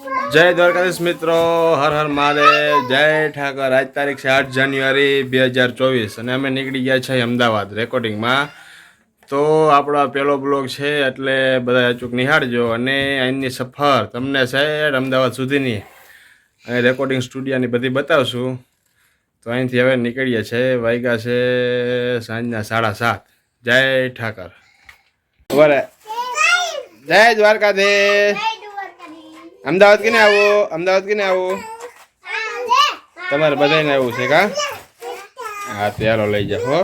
જય દ્વારકાધીશ મિત્રો હર હર મહાદેવ જય ઠાકર. આજ તારીખ છે આઠ જાન્યુઆરી બે હજાર ચોવીસ અને અમે નીકળી ગયા છે અમદાવાદ રેકોર્ડિંગમાં તો આપણો પહેલો બ્લોગ છે એટલે બધા અચૂક નિહાળજો અને અહીંની સફર તમને છે અમદાવાદ સુધીની અને રેકોર્ડિંગ સ્ટુડિયોની બધી બતાવશું. તો અહીંથી હવે નીકળીએ છે વાગ્યા છે સાંજના સાડા સાત. જય ઠાકર. બરાબર જય દ્વારકાધીશ. અમદાવાદ કેને આવો? અમદાવાદ કેને આવો? તમારે બધાને આવું છે કા? હા ત્યારો લઈ જાઓ હો.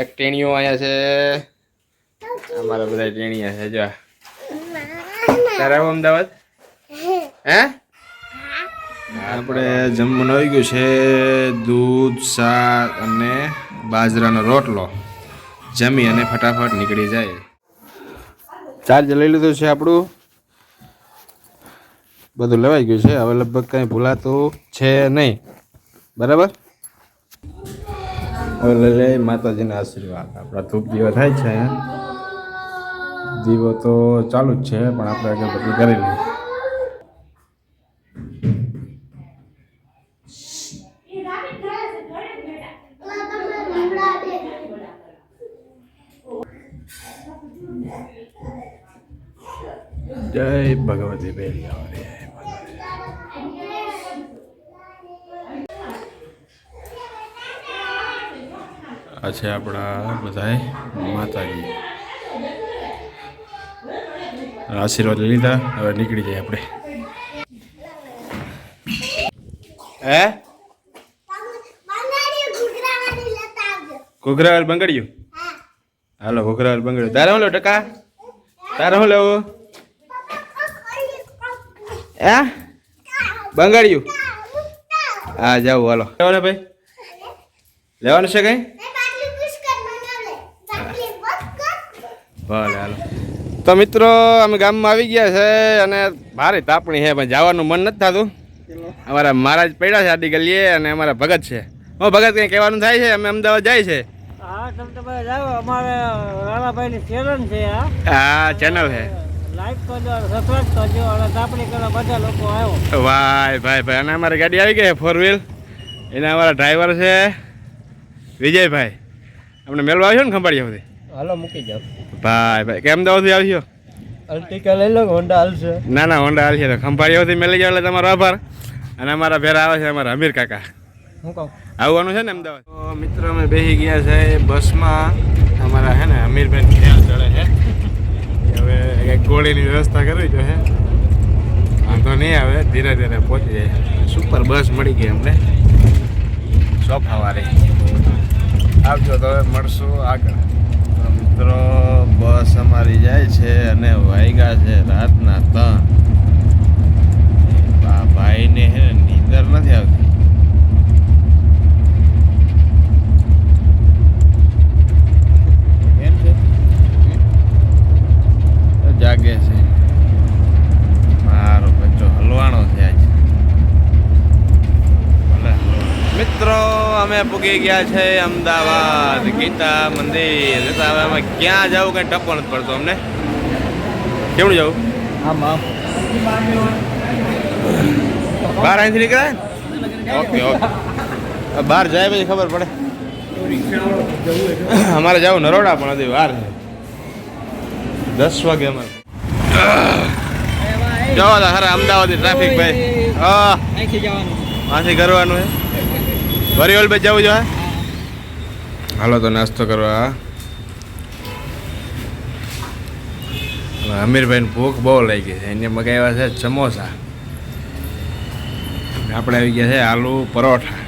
એક ટેણીઓ અહીંયા છે. અમારા બધા ટેણીયા છે જો. તારે આવો અમદાવાદ? હે? આપણે જમવાનું આવી ગયું છે દૂધ શાક અને બાજરાનો રોટલો. જમી અને ફટાફટ નીકળી જાય. ચાર્જ લઈ લીધું છે આપણું? બધું લેવાઈ ગયું છે. હવે લગભગ કંઈ ભૂલાતું છે નહીં. બરાબર? હવે લઈ માતાજીના આશીર્વાદ. આપણા ધૂપ દીવો થાય છે. દીવો તો ચાલુ જ છે, પણ આપણે અગરબત્તી કરી લઈએ. જય ભગવતી બેલિયા આ આપણા બધાય માતાજી. આશીર્વાદ લઈ લીધા, હવે નીકળી જાય આપણે. હે? ઘોઘરાવાલ બંગડ્યું? હાલો ઘોઘરાવાલ બંગડ્યું. તારે હું લો ટકા? તારે હું લેવું? હે? બંગાળ્યું હા જાવ હાલો. લેવાનું ભાઈ? લેવાનું છે કઈ? ભલે હાલો. તો મિત્રો અમે ગામમાં આવી ગયા છે અને ભારે તાપણી છે પણ જવાનું મન નથી થતું. અમારા મહારાજ પડ્યા છે આડી ગલીએ અને અમારા ભગત છે. હું ભગત કંઈ કહેવાનું થાય છે? અમે અમદાવાદ જાય છે? હા તમે તમે જાઓ. અમારે રાણાભાઈની ચેનલ છે હા. આ ચેનલ છે. લાઈક કરજો સબસ્ક્રાઈબ અને તાપણી કરવા બધા લોકો આવ્યો. ભાઈ ભાઈ ભાઈ. અને અમારી ગાડી આવી ગઈ છે ફોર વ્હીલ એના અમારા ડ્રાઈવર છે વિજયભાઈ. અમને મેળવા આવ્યો ને ખંભાળિયા સુધી? હાલો મૂકી જાવ ભાઈ ભાઈ કેમ અમદાવાદથી આવ્યો અલ્ટિકા લઈ લો હોન્ડા હાલશે? ના ના હોન્ડા હાલ છે ખંભાળિયાથી મેળવી જાવ એટલે તમારો આભાર. અને અમારા ભેરા આવે છે અમારા અમીર કાકા. હું કહું? આવવાનું છે ને અમદાવાદ? તો મિત્રો અમે બેસી ગયા છે બસમાં. અમારા છે ને અમીરભાઈ ખ્યાલ ચડે છે. હવે કંઈક ગોળીની વ્યવસ્થા કરવી જો હે. વાંધો નહીં આવે ધીરે ધીરે પહોંચી જાય. સુપર બસ મળી ગઈ અમને. સોફાવાળી આવજો તો હવે મળશું આગળ તો મિત્રો બસ અમારી જાય છે અને વાયગા છે રાતના ત્રણ. ભાઈને હે ને નીંદર નથી આવતી. જાગે છે. મારો બચ્ચો હલવાણો છે આજ. ભલે. મિત્રો અમે પૂગી ગયા છે અમદાવાદ ગીતા મંદિર. હવે અમે ક્યાં જવું કઈ ટપો નથી પડતો અમને? કેવું જવું? આમ આમ બહાર અહીંથી નીકળાય ઓકે ઓકે. બહાર જાય પછી ખબર પડે. અમારે જવું નરોડા પણ હજી વાર છે. દસ વાગે અમારે. જવા દા ખરા અમદાવાદ ટ્રાફિક ભાઈ. હા. અહીંથી કરવાનું છે. વરિયોલ ભાઈ જવું જોઈએ હાલો તો નાસ્તો કરવા. અમીરભાઈને ભૂખ બહુ લાગી છે. એને મગાવ્યા છે સમોસા. આપણે આવી ગયા છે આલુ પરોઠા.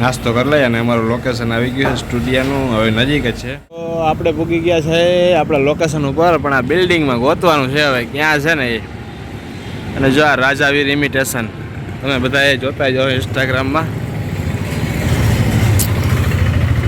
નાસ્તો કરી લઈએ અને અમારું લોકેશન આવી ગયું છે સ્ટુડિયાનું. હવે નજીક જ છે. તો આપણે પૂગી ગયા છે આપણા લોકેશન ઉપર, પણ આ બિલ્ડિંગમાં ગોતવાનું છે હવે. ક્યાં છે ને એ? અને જો આ રાજાવીર ઇમિટેશન તમે બધા એ જોતા જાઓ ઇન્સ્ટાગ્રામમાં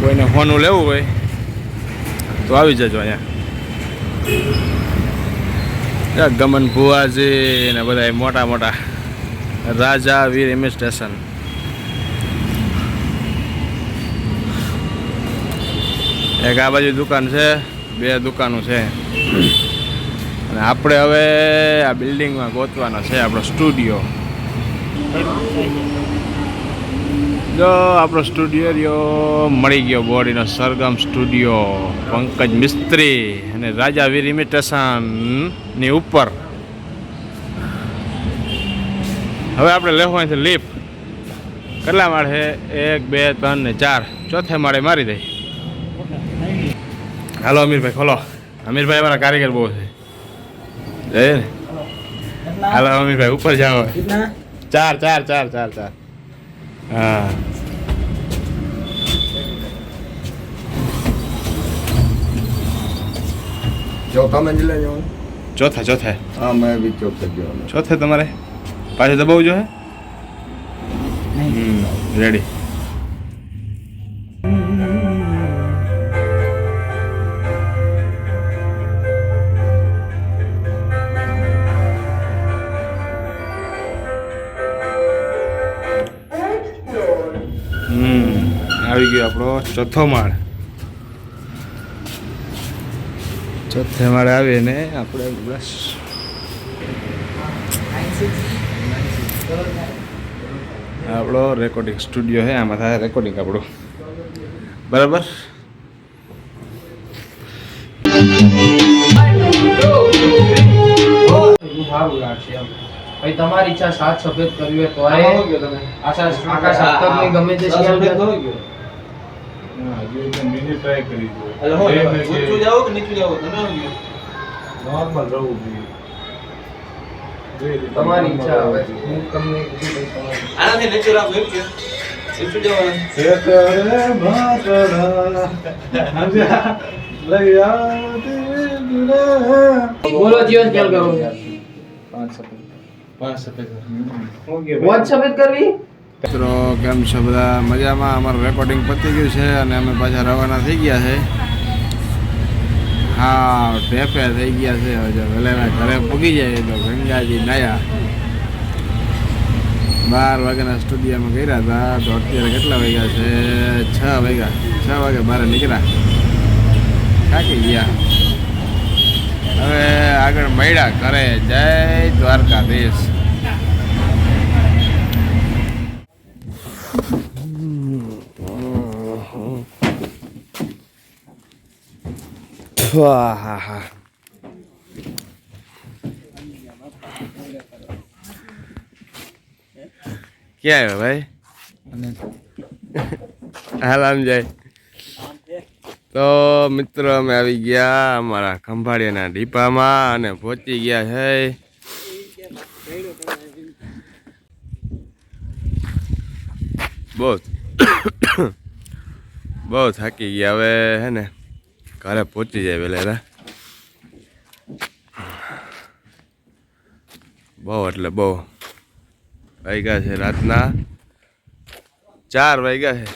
કોઈને ફોનું લેવું હોય, તો આવી જજો અહીંયા. ગમન ભુવાજી ને બધા મોટા મોટા રાજા વીર સ્ટેશન. એક આ બાજુ દુકાન છે, બે દુકાનો છે. અને આપણે હવે આ બિલ્ડિંગમાં ગોતવાનો છે, આપણો સ્ટુડિયો. જો આપણો સ્ટુડિયો રહ્યો, મળી ગયો બોડીનો સરગમ સ્ટુડિયો. પંકજ મિસ્ત્રી અને રાજા વીર ઇમિટેશનની ઉપર. હવે આપણે લેવું અહીંથી લિફ્ટ કેટલા માળ છે? એક બે ત્રણ ને ચાર. ચોથે માળે મારી દઈ હાલો અમીરભાઈ ખોલો. અમીરભાઈ અમારા કારીગર બહુ છે. જઈએ ને? હાલો અમીરભાઈ ઉપર જાઓ. ચાર ચાર ચાર ચાર ચાર. હા. ચોથા મંજિલે જવાનું ચોથા ચોથે. હા મેં બી ચોથે જવાનું. ચોથે તમારે? પાછું દબાવવું જોઈએ રેડી આવી ગયો આપણો ચોથો માળ. ચોથે માળે આવીને આપણે બસ. આપણો રેકોર્ડિંગ સ્ટુડિયો છે આમાં થાય રેકોર્ડિંગ આપણું. બરાબર? તમારી ઈચ્છા સાત સફેદ કરવી હોય તો આશા આકાશ ગમે તે તમારી ઈચ્છા હવે હું તમને ભાઈ તમારી બોલો જીવન કેમ કરો. પાંચ સફેદ કરવી? મિત્રો, કેમ છો બધા? મજામાં? અમારું રેકોર્ડિંગ પતી ગયું છે અને અમે પાછા રવાના થઈ ગયા છે. હા ટેપે થઈ ગયા છે હવે જો વહેલા ઘરે પૂગી જાય તો ગંગાજી નાયા. બાર વાગ્યાના સ્ટુડિયોમાં કર્યા હતા, તો અત્યારે કેટલા વાગ્યા છે? છ વાગ્યા. છ વાગે બહાર નીકળ્યા. થાકી ગયા. હવે આગળ મળ્યા ઘરે. જય દ્વારકાધીશ. ક્યાં આવ્યો ભાઈ? આમ જાય. તો મિત્રો અમે આવી ગયા અમારા ખંભાળિયાના ડીપામાં અને પહોંચી ગયા છે. બહુ બહુ થાકી ગયા હવે હે ને? ઘરે પહોંચી જાય વહેલા બહુ એટલે બહુ. વાગ્યા છે રાતના. ચાર વાગ્યા છે.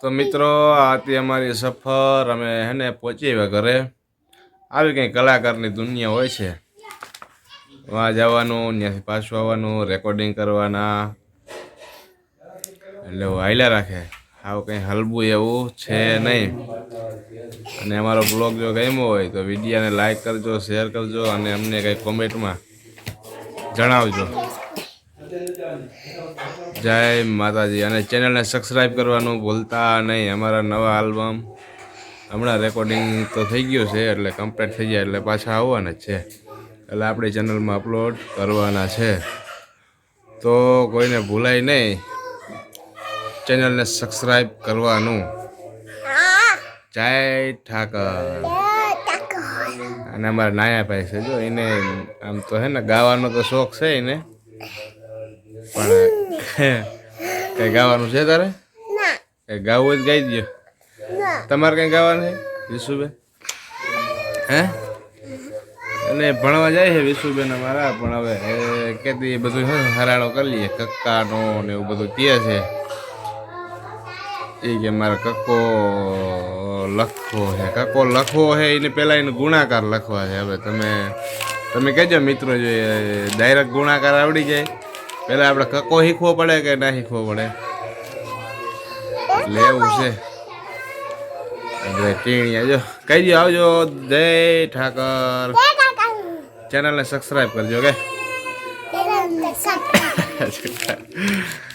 તો મિત્રો, આ હતી અમારી સફર. અમે હેને પહોંચી આવ્યા ઘરે. આવી કંઈ કલાકારની દુનિયા હોય છે. વાં જવાનું ત્યાંથી પાછું આવવાનું રેકોર્ડિંગ કરવાના. એટલે હાલ્યા રાખે. આવું કંઈ હલવું એવું છે નહીં. અને અમારો બ્લોગ જો ગમ્યો હોય તો વિડીયાને લાઈક કરજો, શેર કરજો અને અમને કંઈ કોમેન્ટમાં જણાવજો. જય માતાજી. અને ચેનલને સબસ્ક્રાઈબ કરવાનું ભૂલતા નહીં. અમારા નવા આલ્બમ હમણાં રેકોર્ડિંગ તો થઈ ગયું છે, એટલે કમ્પ્લીટ થઈ જાય એટલે પાછા આવવાના જ છે. એટલે આપણી ચેનલમાં અપલોડ કરવાના છે. તો કોઈને ભૂલાય નહીં. ચેનલને સબસ્ક્રાઈબ કરવાનું. જય ઠાકર. અને અમારા નાયા ભાઈ છે જો, એને આમ તો હે ને ગાવાનો તો શોખ છે એને. પણ કઈ ગાવાનું છે તારે? કઈ ગાવું જ ગાઈ દો તમારે કઈ ગાવાનું છે, વિશુબેન? હે? અને ભણવા જાય છે વિશુબેન અમારા, પણ હવે કેતી બધું હરાળો કરી લઈએ. કક્કાનો ને એવું બધું કહે છે. એ કે મારે કક્કો લખવો છે કક્કો લખવો છે એને પહેલાં એને ગુણાકાર લખવા છે હવે તમે તમે કહેજો મિત્રો જો ડાયરેક્ટ ગુણાકાર આવડી જાય પહેલાં આપણે કક્કો શીખવો પડે કે ના શીખવો પડે? એટલે એવું છે. જય ટીણીયા જો કહી દો આવજો. જય ઠાકર. ચેનલને સબસ્ક્રાઈબ કરજો કે